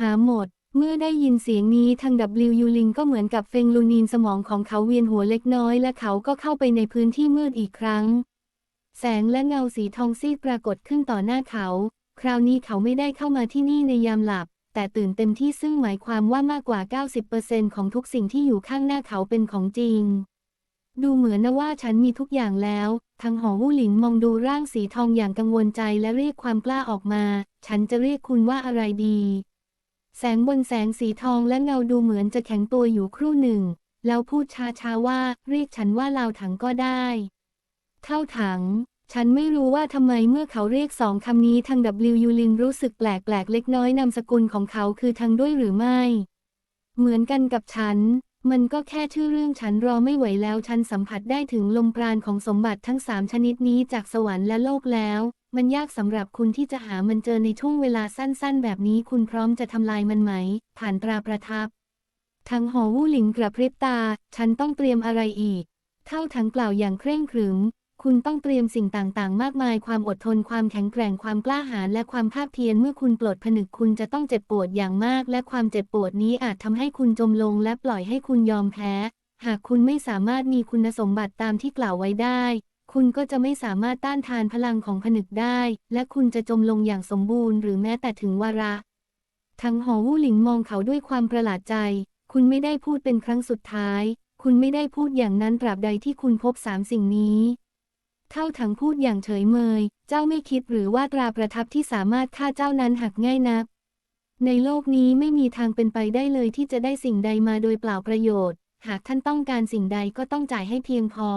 หาหมด เมื่อได้ยินเสียงนี้ทาง W ยูลิงก็เหมือนกับเฟงลูนีนสมองของเขาเวียนหัวเล็กน้อย และเขาก็เข้าไปในพื้นที่มืดอีกครั้ง แสงและเงาสีทองซีดปรากฏขึ้นต่อหน้าเขา คราวนี้เขาไม่ได้เข้ามาที่นี่ในยามหลับ แต่ตื่นเต็มที่ซึ่งหมายความว่ามากกว่า 90%ของทุกสิ่งที่อยู่ข้างหน้าเขาเป็นของจริงดูเหมือนนะว่าฉันมีทุกอย่างแล้ว ทางหอวู่หลินมองดูร่างสีทองอย่างกังวลใจและเรียกความกล้าออกมา ฉันจะเรียกคุณว่าอะไรดี แสงบนแสงสีทองและเงาดูเหมือนจะแข็งตัวอยู่ครู่หนึ่ง แล้วพูดช้าๆว่าเรียกฉันว่าลาวถังก็ได้ เท่าถัง ฉันไม่รู้ว่าทำไมเมื่อเขาเรียกสองคำนี้ทาง W ยูลินรู้สึกแปลกๆเล็กน้อยนามสกุลของเขาคือทางด้วยหรือไม่ เหมือนกันกับฉัน มันก็แค่ชื่อเรื่องฉันรอไม่ไหวแล้วฉันสัมผัสได้ถึงลมปราณของสมบัติทั้งสามชนิดนี้จากสวรรค์และโลกแล้ว มันยากสำหรับคุณที่จะหามันเจอในช่วงเวลาสั้นๆ แบบนี้คุณพร้อมจะทำลายมันไหม ผ่านตราประทับทางหอวู่หลิงกระพริบตา ฉันต้องเตรียมอะไรอีก เท่าทั้งกล่าวอย่างเคร่งขรึม คุณต้องเตรียมสิ่งต่างๆ มากมาย ความอดทน ความแข็งแกร่ง ความกล้าหาญ และความภาคเพียร เมื่อคุณปลดผนึกคุณจะต้องเจ็บปวดอย่างมาก และความเจ็บปวดนี้อาจทำให้คุณจมลง และปล่อยให้คุณยอมแพ้ หากคุณไม่สามารถมีคุณสมบัติตามที่กล่าวไว้ได้ คุณก็จะไม่สามารถต้านทานพลังของผนึกได้ และคุณจะจมลงอย่างสมบูรณ์หรือแม้แต่ถึงวาระ ทั้งหอวู่หลิงมองเขาด้วยความประหลาดใจ คุณไม่ได้พูดเป็นครั้งสุดท้าย คุณไม่ได้พูดอย่างนั้นตราบใดที่คุณพบสามสิ่งนี้ เท่าถังพูดอย่างเฉยเมย เจ้าไม่คิดหรือว่าตราประทับที่สามารถฆ่าเจ้านั้นหักง่ายนัก ในโลกนี้ไม่มีทางเป็นไปได้เลยที่จะได้สิ่งใดมาโดยเปล่าประโยชน์ หากท่านต้องการสิ่งใดก็ต้องจ่ายให้เพียงพอ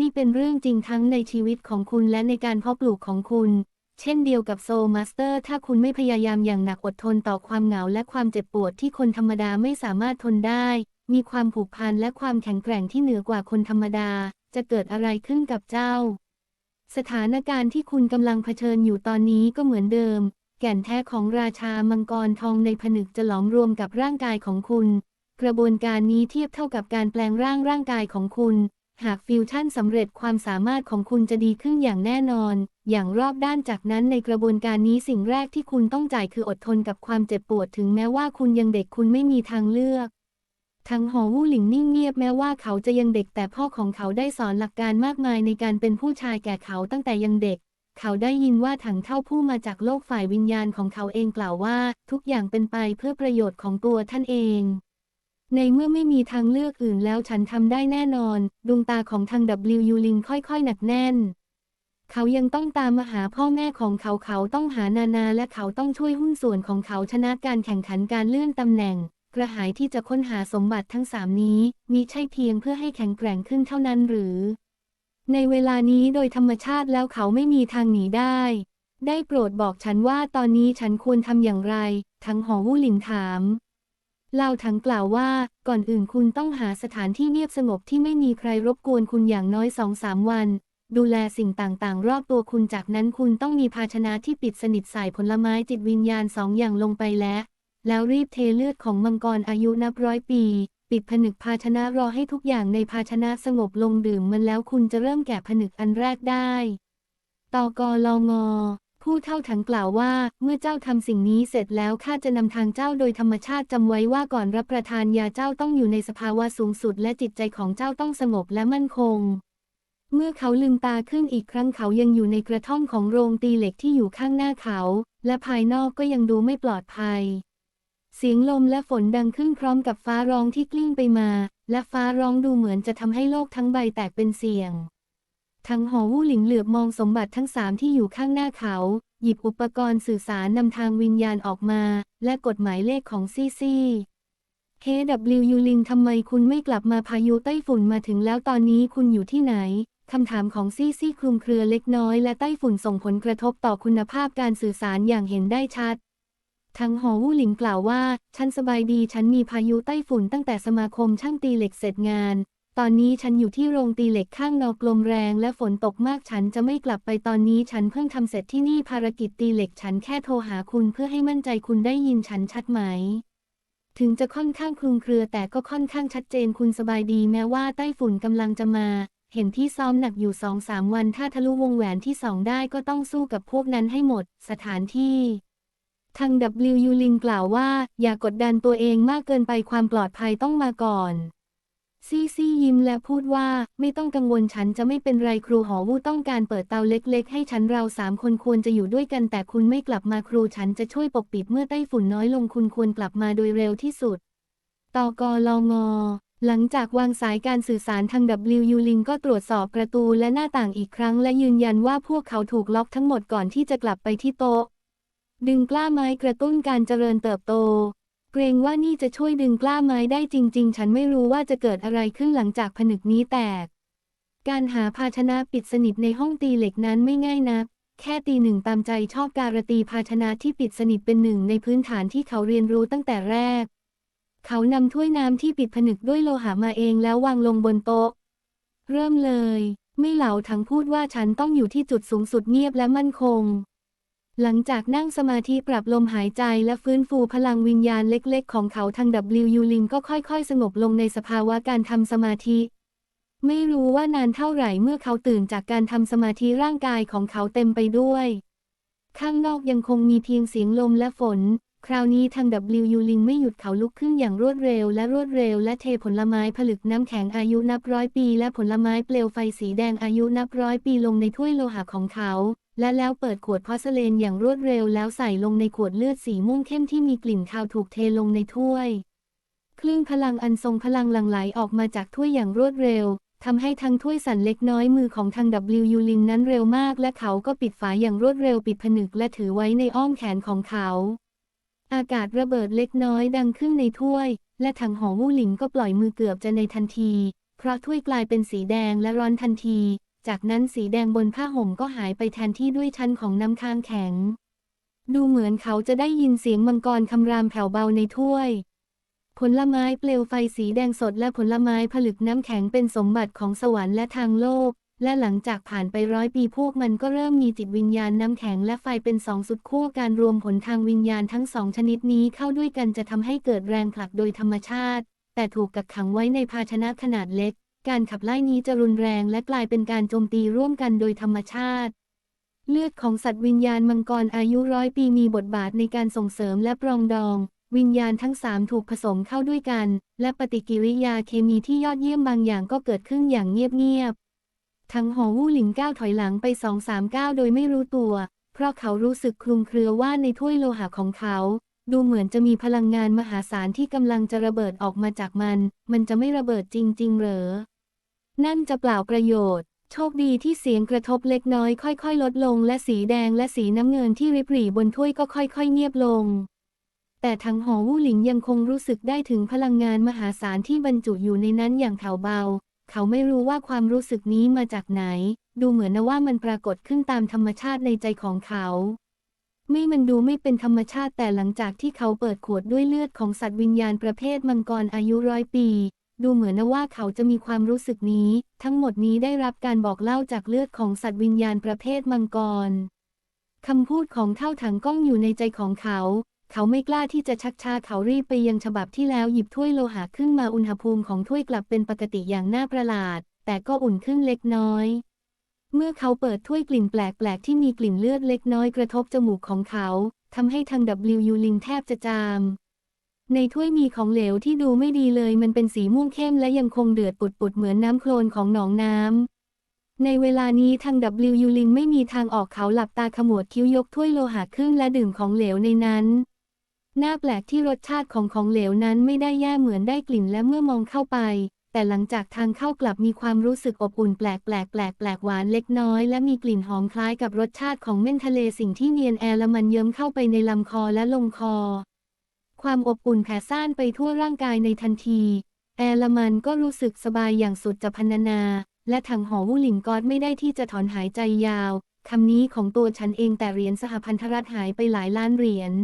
นี่เป็นเรื่องจริงทั้งในชีวิตของคุณและในการเพาะปลูกของคุณ เช่นเดียวกับโซมาสเตอร์ ถ้าคุณไม่พยายามอย่างหนักอดทนต่อความเหงาและความเจ็บปวดที่คนธรรมดาไม่สามารถทนได้ มีความผูกพันและความแข็งแกร่งที่เหนือกว่าคนธรรมดา จะเกิดอะไรขึ้นกับเจ้า สถานการณ์ที่คุณกำลังเผชิญอยู่ตอนนี้ก็เหมือนเดิม แก่นแท้ของราชามังกรทองในผนึกจะหลอมรวมกับร่างกายของคุณ กระบวนการนี้เทียบเท่ากับการแปลงร่างร่างกายของคุณ หากฟิวชั่นสำเร็จความสามารถของคุณจะดีขึ้นอย่างแน่นอน อย่างรอบด้านจากนั้นในกระบวนการนี้สิ่งแรกที่คุณต้องจ่ายคืออดทนกับความเจ็บปวดถึงแม้ว่าคุณยังเด็กคุณไม่มีทางเลือกทางหอวู่หลิงนิ่งเงียบแม้ว่าเขาจะยังเด็กแต่พ่อของเขาได้สอนหลักการมากมายในการเป็นผู้ชายแก่เขาตั้งแต่ยังเด็ก เขาได้ยินว่าถังเท่าผู้มาจากโลกฝ่ายวิญญาณของเขาเองกล่าวว่า ทุกอย่างเป็นไปเพื่อประโยชน์ของตัวท่านเอง ในเมื่อไม่มีทางเลือกอื่นแล้วฉันทำได้แน่นอน ดวงตาของทาง W ยูลิงค่อยๆ หนักแน่น เขายังต้องตามมาหาพ่อแม่ของเขาเขาต้องหานานาและเขาต้องช่วยหุ้นส่วนของเขาชนะการแข่งขันการเลื่อนตำแหน่ง กระหายที่จะค้นหาสมบัติทั้งสามนี้มิใช่เพียงเพื่อให้แข็งแกร่งขึ้นเท่านั้นหรือ ในเวลานี้โดยธรรมชาติแล้วเขาไม่มีทางหนีได้ ได้โปรดบอกฉันว่าตอนนี้ฉันควรทำอย่างไร ทั้งหอวู่หลินถาม เล่าทั้งกล่าวว่าก่อนอื่นคุณต้องหาสถานที่เงียบสงบที่ไม่มีใครรบกวนคุณอย่างน้อยสองสามวัน ดูแลสิ่งต่างๆ รอบตัวคุณจากนั้นคุณต้องมีภาชนะที่ปิดสนิทใส่ผลไม้จิตวิญญาณสองอย่างลงไปและ แล้วรีบเทเลือดของมังกรอายุนับร้อยปี ปิดผนึกภาชนะรอให้ทุกอย่างในภาชนะสงบลงดื่มมันแล้วคุณจะเริ่มแกะผนึกอันแรกได้ตอกอลอง ผู้เท่าถังกล่าวว่า เมื่อเจ้าทำสิ่งนี้เสร็จแล้วข้าจะนำทางเจ้าโดยธรรมชาติจำไว้ว่าก่อนรับประทานยาเจ้าต้องอยู่ในสภาวะสูงสุด และจิตใจของเจ้าต้องสงบและมั่นคง เมื่อเขาลืมตาขึ้นอีกครั้งเขายังอยู่ในกระท่อมของโรงตีเหล็กที่อยู่ข้างหน้าเขา และภายนอกก็ยังดูไม่ปลอดภัย เสียงลมและฝนดังขึ้นพร้อมกับฟ้าร้องที่กลิ้งไปมา และฟ้าร้องดูเหมือนจะทำให้โลกทั้งใบแตกเป็นเสียง ทั้งหอวู่หลิงเหลือบมองสมบัติทั้งสามที่อยู่ข้างหน้าเขา หยิบอุปกรณ์สื่อสารนำทางวิญญาณออกมา และกดหมายเลขของซี่ซี่ KW ยูลิงทำไมคุณไม่กลับมาพายุไต้ฝุ่นมาถึงแล้วตอนนี้คุณอยู่ที่ไหนคำถามของซี่ซี่คลุมเครือเล็กน้อยและไต้ฝุ่นส่งผลกระทบต่อคุณภาพการสื่อสารอย่างเห็นได้ชัดทางหอวู่หลิงกล่าวว่า ฉันสบายดีฉันมีพายุไต้ฝุ่นตั้งแต่สมาคมช่างตีเหล็กเสร็จงาน ตอนนี้ฉันอยู่ที่โรงตีเหล็กข้างนอกลมแรงและฝนตกมากฉันจะไม่กลับไปตอนนี้ฉันเพิ่งทำเสร็จที่นี่ภารกิจตีเหล็กฉันแค่โทรหาคุณเพื่อให้มั่นใจคุณได้ยินฉันชัดไหม ถึงจะค่อนข้างคลุมเครือแต่ก็ค่อนข้างชัดเจนคุณสบายดีแม้ว่าไต้ฝุ่นกำลังจะมา เห็นที่ซ้อมหนักอยู่สองสามวันถ้าทะลุวงแหวนที่สองได้ก็ต้องสู้กับพวกนั้นให้หมด สถานที่ทาง W ยูลินกล่าวว่า อย่ากดดันตัวเองมากเกินไปความปลอดภัยต้องมาก่อน ซีซียิ้มและพูดว่า ไม่ต้องกังวลฉันจะไม่เป็นไรครูหอวูต้องการเปิดเตาเล็กๆ ให้ฉันเราสามคนควรจะอยู่ด้วยกันแต่คุณไม่กลับมาครูฉันจะช่วยปกปิดเมื่อไต้ฝุ่นน้อยลงคุณควรกลับมาโดยเร็วที่สุดตกลงหลังจากวางสายการสื่อสารทาง W ยูลินก็ตรวจสอบประตูและหน้าต่างอีกครั้ง และยืนยันว่าพวกเขาถูกล็อกทั้งหมดก่อนที่จะกลับไปที่โต๊ะ ดึงกล้าไม้กระตุ้นการเจริญเติบโต เกรงว่านี่จะช่วยดึงกล้าไม้ได้จริง ๆ ฉันไม่รู้ว่าจะเกิดอะไรขึ้นหลังจากผนึกนี้แตก การหาภาชนะปิดสนิทในห้องตีเหล็กนั้นไม่ง่ายนัก แค่ตีหนึ่งตามใจชอบการตีภาชนะที่ปิดสนิทเป็นหนึ่งในพื้นฐานที่เขาเรียนรู้ตั้งแต่แรก เขานำถ้วยน้ำที่ปิดผนึกด้วยโลหะมาเองแล้ววางลงบนโต๊ะ เริ่มเลย ไม่เหลาทั้งพูดว่าฉันต้องอยู่ที่จุดสูงสุดเงียบและมั่นคง หลังจากนั่งสมาธิปรับลมหายใจและฟื้นฟูพลังวิญญาณเล็กๆ ของเขาทาง W ยูลิงก็ค่อยๆ สงบลงในสภาวะการทำสมาธิ ไม่รู้ว่านานเท่าไหร่เมื่อเขาตื่นจากการทำสมาธิร่างกายของเขาเต็มไปด้วย ข้างนอกยังคงมีเพียงเสียงลมและฝน คราวนี้ทาง W ยูลินไม่หยุดเขาลุกขึ้นอย่างรวดเร็วและรวดเร็ว และเทผลไม้ผลึกน้ำแข็งอายุนับร้อยปี และผลไม้เปลวไฟสีแดงอายุนับร้อยปีลงในถ้วยโลหะของเขา และแล้วเปิดขวดพอร์เลนอย่างรวดเร็วแล้วใส่ลงในขวดเลือดสีม่วงเข้มที่มีกลิ่นคาวถูกเทลงในถ้วยคลื่นพลังอันทรงพลังหลั่งไหลออกมาจากถ้วยอย่างรวดเร็วทำให้ทั้งถ้วยสั่นเล็กน้อยมือของทาง W ยูลินนั้นเร็วมาก และเขาก็ปิดฝาอย่างรวดเร็วปิดผนึกและถือไว้ในอ้อมแขนของเขา อากาศระเบิดเล็กน้อยดังขึ้นในถ้วย และถังหอวู่หลิงก็ปล่อยมือเกือบจะในทันที เพราะถ้วยกลายเป็นสีแดงและร้อนทันที จากนั้นสีแดงบนผ้าห่มก็หายไปแทนที่ด้วยชั้นของน้ำค้างแข็ง ดูเหมือนเขาจะได้ยินเสียงมังกรคำรามแผ่วเบาในถ้วย ผลไม้เปลวไฟสีแดงสดและผลไม้ผลึกน้ำแข็งเป็นสมบัติของสวรรค์และทางโลก และหลังจากผ่านไปร้อยปีพวกมันก็เริ่มมีจิตวิญญาณน้ำแข็งและไฟเป็นสองสุดขั้วการรวมผลทางวิญญาณทั้งสองชนิดนี้เข้าด้วยกันจะทำให้เกิดแรงผลักโดยธรรมชาติ แต่ถูกกักขังไว้ในภาชนะขนาดเล็ก การขับไล่นี้จะรุนแรงและกลายเป็นการโจมตีร่วมกันโดยธรรมชาติ เลือดของสัตว์วิญญาณมังกรอายุร้อยปีมีบทบาทในการส่งเสริมและปรองดอง วิญญาณทั้งสามถูกผสมเข้าด้วยกัน และปฏิกิริยาเคมีที่ยอดเยี่ยมบางอย่างก็เกิดขึ้นอย่างเงียบๆ ทั้งหอวู่หลิงก้าวถอยหลังไปสองสามก้าวโดยไม่รู้ตัว เพราะเขารู้สึกคลุมเครือว่าในถ้วยโลหะของเขา ดูเหมือนจะมีพลังงานมหาศาลที่กำลังจะระเบิดออกมาจากมัน มันจะไม่ระเบิดจริง ๆ เหรอ นั่นจะเปล่าประโยชน์ โชคดีที่เสียงกระทบเล็กน้อยค่อย ๆ ลดลง และสีแดงและสีน้ำเงินที่ริบหรี่บนถ้วยก็ค่อย ๆ เงียบลงแต่ทั้งหอวู่หลิงยังคงรู้สึกได้ถึงพลังงานมหาศาลที่บรรจุอยู่ในนั้นอย่างแผ่วเบา เขาไม่รู้ว่าความรู้สึกนี้มาจากไหน ดูเหมือนนะว่ามันปรากฏขึ้นตามธรรมชาติในใจของเขา ไม่มันดูไม่เป็นธรรมชาติแต่หลังจากที่เขาเปิดขวดด้วยเลือดของสัตว์วิญญาณประเภทมังกรอายุร้อยปี ดูเหมือนนะว่าเขาจะมีความรู้สึกนี้ ทั้งหมดนี้ได้รับการบอกเล่าจากเลือดของสัตว์วิญญาณประเภทมังกรคำพูดของเท่าถังก้องอยู่ในใจของเขา เขาไม่กล้าที่จะชักช้าเขารีบไปยังฉบับที่แล้วหยิบถ้วยโลหะขึ้นมาอุณหภูมิของถ้วยกลับเป็นปกติอย่างน่าประหลาด แต่ก็อุ่นขึ้นเล็กน้อย เมื่อเขาเปิดถ้วยกลิ่นแปลกๆที่มีกลิ่นเลือดเล็กน้อยกระทบจมูกของเขาทำให้ทาง W ยูลิงแทบจะจาม ในถ้วยมีของเหลวที่ดูไม่ดีเลยมันเป็นสีม่วงเข้มและยังคงเดือดปุดๆเหมือนน้ำโคลนของหนองน้ำในเวลานี้ทาง W ยูลิงไม่มีทางออกเขาหลับตาขมวดคิ้วยกถ้วยโลหะขึ้นและดื่มของเหลวในนั้น น่าแปลกที่รสชาติของของเหลวนั้นไม่ได้แย่เหมือนได้กลิ่นและเมื่อมองเข้าไป แต่หลังจากทางเข้ากลับมีความรู้สึกอบอุ่นแปลกแปลกแปลกแปลกหวานเล็กน้อย และมีกลิ่นหอมคล้ายกับรสชาติของเม่นทะเลสิ่งที่เนียนแอร์ละมันเยิ้มเข้าไปในลำคอและลงคอ ความอบอุ่นแผ่ซ่านไปทั่วร่างกายในทันที แอร์ละมันก็รู้สึกสบายอย่างสุดจะพรรณนา และถังหอวู่หลิงกอดไม่ได้ที่จะถอนหายใจยาวคำนี้ของตัวฉันเองแต่เหรียญสหพันธรัฐหายไปหลายล้านเหรียญ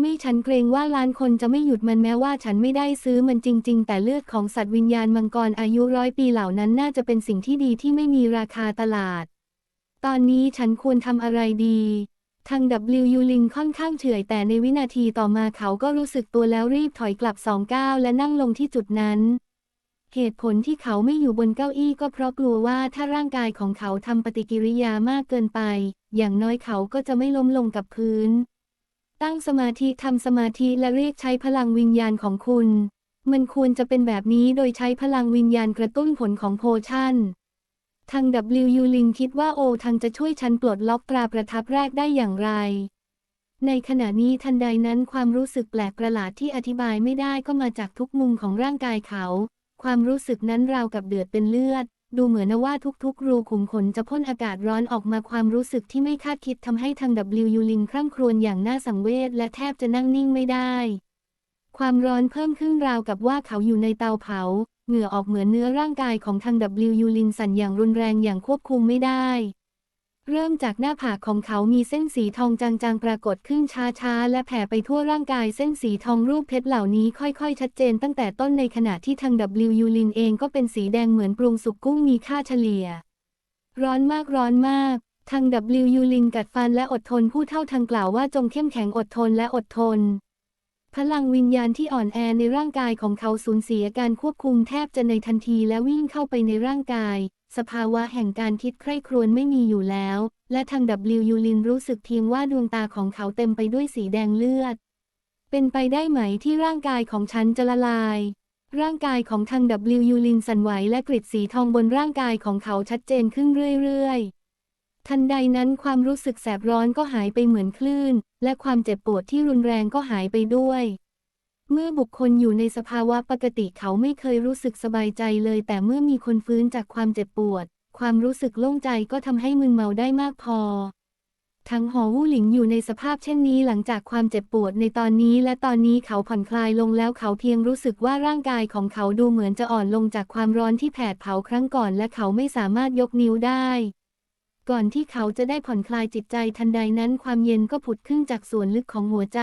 ไม่ฉันเกรงว่าล้านคนจะไม่หยุดมันแม้ว่าฉันไม่ได้ซื้อมันจริง ๆ แต่เลือดของสัตว์วิญญาณมังกรอายุร้อยปีเหล่านั้นน่าจะเป็นสิ่งที่ดีที่ไม่มีราคาตลาด ตอนนี้ฉันควรทำอะไรดี ทาง W ยูลิงค่อนข้างเฉื่อยแต่ในวินาทีต่อมาเขาก็รู้สึกตัวแล้วรีบถอยกลับสองก้าวและนั่งลงที่จุดนั้น เหตุผลที่เขาไม่อยู่บนเก้าอี้ก็เพราะกลัวว่าถ้าร่างกายของเขาทำปฏิกิริยามากเกินไป อย่างน้อยเขาก็จะไม่ล้มลงกับพื้น ตั้งสมาธิทำสมาธิและเรียกใช้พลังวิญญาณของคุณ มันควรจะเป็นแบบนี้โดยใช้พลังวิญญาณกระตุ้นผลของโพชั่น ทาง W ลิงคิดว่าโอทางจะช่วยฉันปลดล็อกตราประทับแรกได้อย่างไร ในขณะนี้ทันใดนั้นความรู้สึกแปลกประหลาดที่อธิบายไม่ได้ก็มาจากทุกมุมของร่างกายเขา ความรู้สึกนั้นราวกับเดือดเป็นเลือด ดูเหมือนว่าทุกๆ รูขุมขนจะพ่นอากาศร้อนออกมาความรู้สึกที่ไม่คาดคิดทำให้ทาง W ลิงคร่ำครวญอย่างน่าสังเวชและแทบจะนั่งนิ่งไม่ได้ ความร้อนเพิ่มขึ้นราวกับว่าเขาอยู่ในเตาเผา เหงื่อออกเหมือนเนื้อร่างกายของทาง W ลินสั่นอย่างรุนแรงอย่างควบคุมไม่ได้ เริ่มจากหน้าผากของเขามีเส้นสีทองจางๆ ปรากฏขึ้นช้าๆ และแผ่ไปทั่วร่างกายเส้นสีทองรูปเพชรเหล่านี้ค่อยๆ ชัดเจนตั้งแต่ต้นในขณะที่ทาง W ลินเองก็เป็นสีแดงเหมือนปรุงสุกกุ้งมีค่าเฉลี่ย ร้อนมากร้อนมาก ทาง W ลินกัดฟันและอดทนผู้เท่าทางกล่าวว่าจงเข้มแข็งอดทนและอดทน พลังวิญญาณที่อ่อนแอในร่างกายของเขาสูญเสียการควบคุมแทบจะในทันทีและวิ่งเข้าไปในร่างกาย สภาวะแห่งการคิดใคร่ครวญไม่มีอยู่แล้ว และทาง W ยูลินรู้สึกเพียงว่าดวงตาของเขาเต็มไปด้วยสีแดงเลือด เป็นไปได้ไหมที่ร่างกายของฉันจะละลาย ร่างกายของทาง W ยูลินสั่นไหวและกริดสีทองบนร่างกายของเขาชัดเจนขึ้นเรื่อยๆ ทันใดนั้นความรู้สึกแสบร้อนก็หายไปเหมือนคลื่น และความเจ็บปวดที่รุนแรงก็หายไปด้วย เมื่อบุคคลอยู่ในสภาวะปกติเขาไม่เคยรู้สึกสบายใจเลย แต่เมื่อมีคนฟื้นจากความเจ็บปวด ความรู้สึกโล่งใจก็ทำให้มึนเมาได้มากพอ ทั้งหอวู่หลิงอยู่ในสภาพเช่นนี้หลังจากความเจ็บปวดในตอนนี้และตอนนี้เขาผ่อนคลายลงแล้วเขาเพียงรู้สึกว่าร่างกายของเขาดูเหมือนจะอ่อนลงจากความร้อนที่แผดเผาครั้งก่อน และเขาไม่สามารถยกนิ้วได้ ก่อนที่เขาจะได้ผ่อนคลายจิตใจทันใดนั้นความเย็นก็ผุดขึ้นจากส่วนลึกของหัวใจ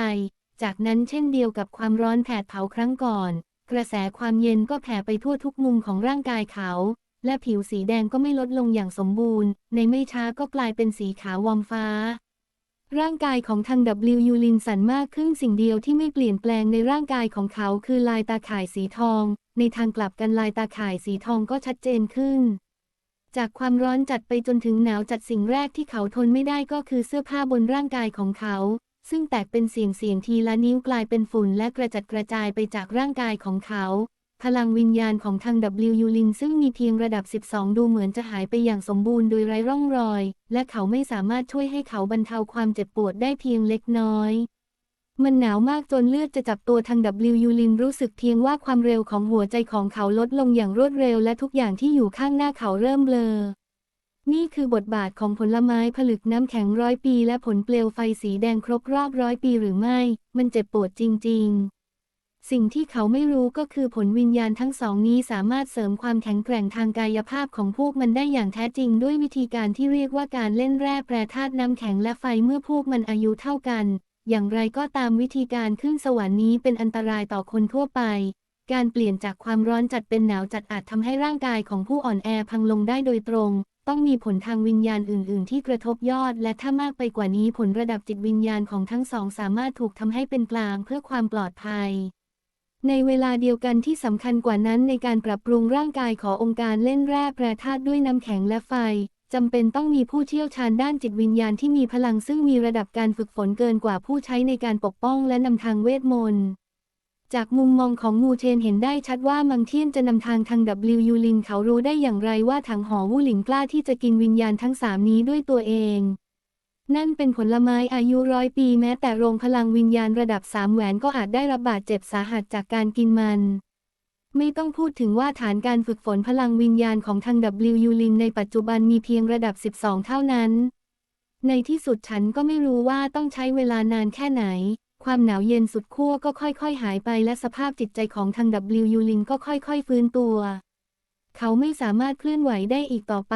จากนั้นเช่นเดียวกับความร้อนแผดเผาครั้งก่อน กระแสความเย็นก็แผ่ไปทั่วทุกมุมของร่างกายเขา และผิวสีแดงก็ไม่ลดลงอย่างสมบูรณ์ ในไม่ช้าก็กลายเป็นสีขาววอมฟ้า ร่างกายของทาง W ยูลินสันมากขึ้นสิ่งเดียวที่ไม่เปลี่ยนแปลงในร่างกายของเขาคือลายตาข่ายสีทอง ในทางกลับกันลายตาข่ายสีทองก็ชัดเจนขึ้น จากความร้อนจัดไปจนถึงหนาวจัดสิ่งแรกที่เขาทนไม่ได้ก็คือเสื้อผ้าบนร่างกายของเขา ซึ่งแตกเป็นเสียงเสียงทีละนิ้วกลายเป็นฝุ่นและกระจัดกระจายไปจากร่างกายของเขา พลังวิญญาณของทาง W ยูลินซึ่งมีเพียงระดับ 12 ดูเหมือนจะหายไปอย่างสมบูรณ์โดยไร้ร่องรอย และเขาไม่สามารถช่วยให้เขาบรรเทาความเจ็บปวดได้เพียงเล็กน้อย มันหนาวมากจนเลือดจะจับตัวทาง W ยูลินรู้สึกเพียงว่าความเร็วของหัวใจของเขาลดลงอย่างรวดเร็วและทุกอย่างที่อยู่ข้างหน้าเขาเริ่มเบลอ นี่คือบทบาทของผลไม้ผลึกน้ำแข็งร้อยปีและผลเปลวไฟสีแดงครบรอบร้อยปีหรือไม่ มันเจ็บปวดจริง ๆ สิ่งที่เขาไม่รู้ก็คือผลวิญญาณทั้งสองนี้สามารถเสริมความแข็งแกร่งทางกายภาพของพวกมันได้อย่างแท้จริง ด้วยวิธีการที่เรียกว่าการเล่นแร่แปรธาตุน้ำแข็งและไฟเมื่อพวกมันอายุเท่ากัน อย่างไรก็ตามวิธีการขึ้นสวรรค์นี้เป็นอันตรายต่อคนทั่วไป การเปลี่ยนจากความร้อนจัดเป็นหนาวจัดอาจทำให้ร่างกายของผู้อ่อนแอพังลงได้โดยตรง ต้องมีผลทางวิญญาณอื่น ๆ ที่กระทบยอด และถ้ามากไปกว่านี้ผลระดับจิตวิญญาณของทั้งสองสามารถถูกทำให้เป็นกลางเพื่อความปลอดภัยในเวลาเดียวกันที่สำคัญกว่านั้นในการปรับปรุงร่างกายขององค์การเล่นแร่แปรธาตุด้วยน้ำแข็งและไฟ จำเป็นต้องมีผู้เชี่ยวชาญด้านจิตวิญญาณที่มีพลังซึ่งมีระดับการฝึกฝนเกินกว่าผู้ใช้ในการปกป้องและนำทางเวทมนต์จากมุมมองของงูเชนเห็นได้ชัดว่ามังเทียนจะนำทางทาง W ยูลินเขารู้ได้อย่างไรว่าถังหอวูหลิงกล้าที่จะกินวิญญาณทั้งสามนี้ด้วยตัวเอง นั่นเป็นผลไม้อายุร้อยปีแม้แต่โรงพลังวิญญาณระดับสามแหวนก็อาจได้รับบาดเจ็บสาหัสจากการกินมัน ไม่ต้องพูดถึงว่าฐานการฝึกฝนพลังวิญญาณของทาง W ยูลินในปัจจุบันมีเพียงระดับ 12 เท่านั้น ในที่สุดฉันก็ไม่รู้ว่าต้องใช้เวลานานแค่ไหน ความหนาวเย็นสุดขั้วก็ค่อยๆ หายไปและสภาพจิตใจของทาง W ยูลินก็ค่อยๆ ฟื้นตัว เขาไม่สามารถเคลื่อนไหวได้อีกต่อไป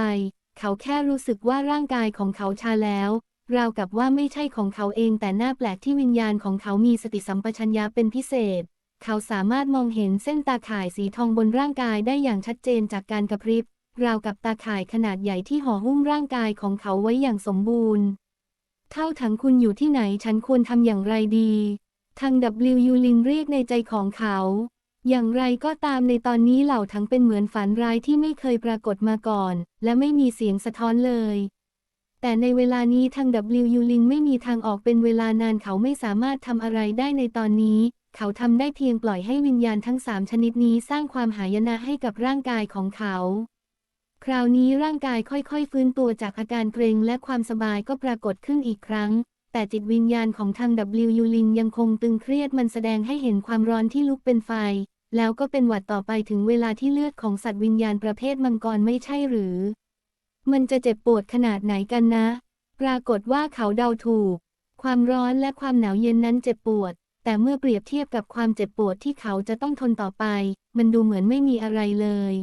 เขาแค่รู้สึกว่าร่างกายของเขาชาแล้ว ราวกับว่าไม่ใช่ของเขาเองแต่หน้าแปลกที่วิญญาณของเขามีสติสัมปชัญญะเป็นพิเศษ เขาสามารถมองเห็นเส้นตาข่ายสีทองบนร่างกายได้อย่างชัดเจนจากการกระพริบ ราวกับตาข่ายขนาดใหญ่ที่ห่อหุ้มร่างกายของเขาไว้อย่างสมบูรณ์ เท่าถังคุณอยู่ที่ไหนฉันควรทำอย่างไรดี ทาง W ยูลินเรียกในใจของเขา อย่างไรก็ตามในตอนนี้เหล่าทั้งเป็นเหมือนฝันร้ายที่ไม่เคยปรากฏมาก่อน และไม่มีเสียงสะท้อนเลยแต่ในเวลานี้ทาง W ลิงไม่มีทางออกเป็นเวลานานเขาไม่สามารถทำอะไรได้ในตอนนี้ เขาทำได้เพียงปล่อยให้วิญญาณทั้งสามชนิดนี้สร้างความหายนะให้กับร่างกายของเขา คราวนี้ร่างกายค่อยๆ ฟื้นตัวจากอาการเกรงและความสบายก็ปรากฏขึ้นอีกครั้ง แต่จิตวิญญาณของทาง W ลิงยังคงตึงเครียดมันแสดงให้เห็นความร้อนที่ลุกเป็นไฟ แล้วก็เป็นหวัดต่อไปถึงเวลาที่เลือดของสัตว์วิญญาณประเภทมังกรไม่ใช่หรือ มันจะเจ็บปวดขนาดไหนกันนะ ปรากฏว่าเขาเดาถูก ความร้อนและความหนาวเย็นนั้นเจ็บปวด แต่เมื่อเปรียบเทียบกับความเจ็บปวดที่เขาจะต้องทนต่อไป มันดูเหมือนไม่มีอะไรเลย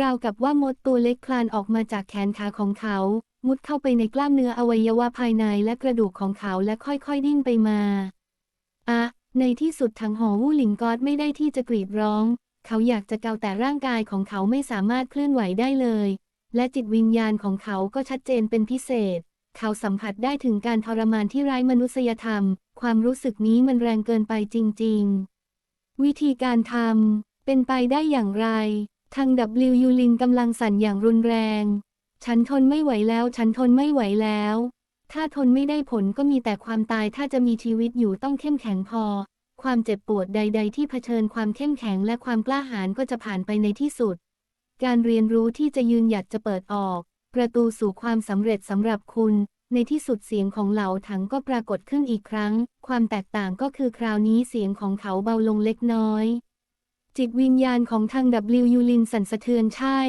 ราวกับว่ามดตัวเล็กคลานออกมาจากแขนขาของเขา มุดเข้าไปในกล้ามเนื้ออวัยวะภายในและกระดูกของเขาและค่อยๆดิ้นไปมา อะในที่สุดทางหอวู่หลิงกอดไม่ได้ที่จะกรีดร้อง เขาอยากจะเกาแต่ร่างกายของเขาไม่สามารถเคลื่อนไหวได้เลย และจิตวิญญาณของเขาก็ชัดเจนเป็นพิเศษ เขาสัมผัสได้ถึงการทรมานที่ไร้มนุษยธรรม ความรู้สึกนี้มันแรงเกินไปจริง ๆ วิธีการทำเป็นไปได้อย่างไร ทาง W ยูลินกำลังสั่นอย่างรุนแรง ฉันทนไม่ไหวแล้ว ฉันทนไม่ไหวแล้ว ถ้าทนไม่ได้ผลก็มีแต่ความตาย ถ้าจะมีชีวิตอยู่ต้องเข้มแข็งพอ ความเจ็บปวดใด ๆ ที่เผชิญความเข้มแข็งและความกล้าหาญก็จะผ่านไปในที่สุด การเรียนรู้ที่จะยืนหยัดจะเปิดออก ประตูสู่ความสำเร็จสำหรับคุณ ในที่สุดเสียงของเหล่าถังก็ปรากฏขึ้นอีกครั้ง ความแตกต่างก็คือคราวนี้เสียงของเขาเบาลงเล็กน้อย จิตวิญญาณของทาง W ยูลินสั่นสะเทือนใช่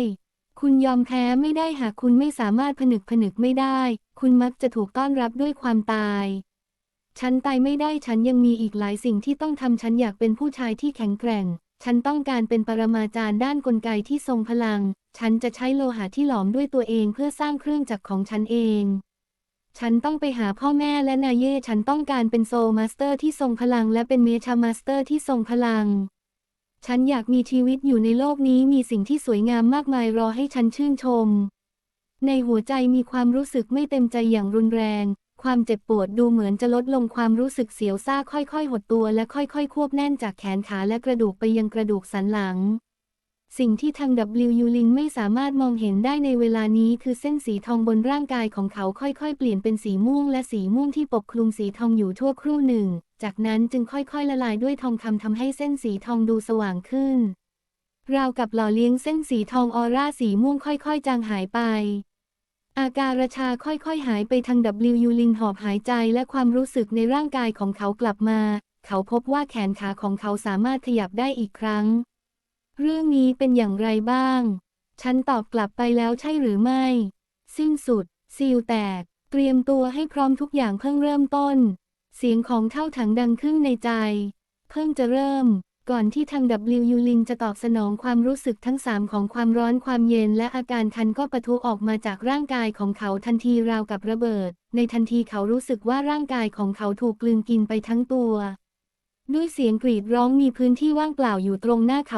คุณยอมแพ้ไม่ได้หากคุณไม่สามารถผนึกผนึกไม่ได้ คุณมักจะถูกต้อนรับด้วยความตายฉันตายไม่ได้ฉันยังมีอีกหลายสิ่งที่ต้องทำฉันอยากเป็นผู้ชายที่แข็งแกร่ง ฉันต้องการเป็นปรมาจารย์ด้านกลไกที่ทรงพลัง ฉันจะใช้โลหะที่หลอมด้วยตัวเองเพื่อสร้างเครื่องจักรของฉันเอง ฉันต้องไปหาพ่อแม่และนายเย่ฉันต้องการเป็นโซลมาสเตอร์ที่ทรงพลัง และเป็นเมชามาสเตอร์ที่ทรงพลัง ฉันอยากมีชีวิตอยู่ในโลกนี้มีสิ่งที่สวยงามมากมายรอให้ฉันชื่นชม ในหัวใจมีความรู้สึกไม่เต็มใจอย่างรุนแรง ความเจ็บปวดดูเหมือนจะลดลงความรู้สึกเสียวซ่าค่อยๆ หดตัวและค่อยๆ ควบแน่นจากแขนขาและกระดูกไปยังกระดูกสันหลัง สิ่งที่ทาง W ยูลิงไม่สามารถมองเห็นได้ในเวลานี้คือเส้นสีทองบนร่างกายของเขาค่อยๆ เปลี่ยนเป็นสีม่วงและสีม่วงที่ปกคลุมสีทองอยู่ทั่วครู่หนึ่ง จากนั้นจึงค่อยๆ ละลายด้วยทองคำทำให้เส้นสีทองดูสว่างขึ้น ราวกับหล่อเลี้ยงเส้นสีทองออร่าสีม่วงค่อยๆ จางหายไป อาการชาค่อยๆ หายไปทาง W ยูลินหอบหายใจและความรู้สึกในร่างกายของเขากลับมา เขาพบว่าแขนขาของเขาสามารถขยับได้อีกครั้ง เรื่องนี้เป็นอย่างไรบ้าง ฉันตอบกลับไปแล้วใช่หรือไม่ สิ้นสุด ซีลแตก เตรียมตัวให้พร้อมทุกอย่างเพิ่งเริ่มต้น เสียงของเท่าถังดังขึ้นในใจ เพิ่งจะเริ่ม ก่อนที่ทาง W ยูลินจะตอบสนองความรู้สึกทั้งสามของความร้อนความเย็นและอาการคันก็ปะทุออกมาจากร่างกายของเขาทันทีราวกับระเบิด ในทันทีเขารู้สึกว่าร่างกายของเขาถูกกลืนกินไปทั้งตัว ด้วยเสียงกรีดร้องมีพื้นที่ว่างเปล่าอยู่ตรงหน้าเขา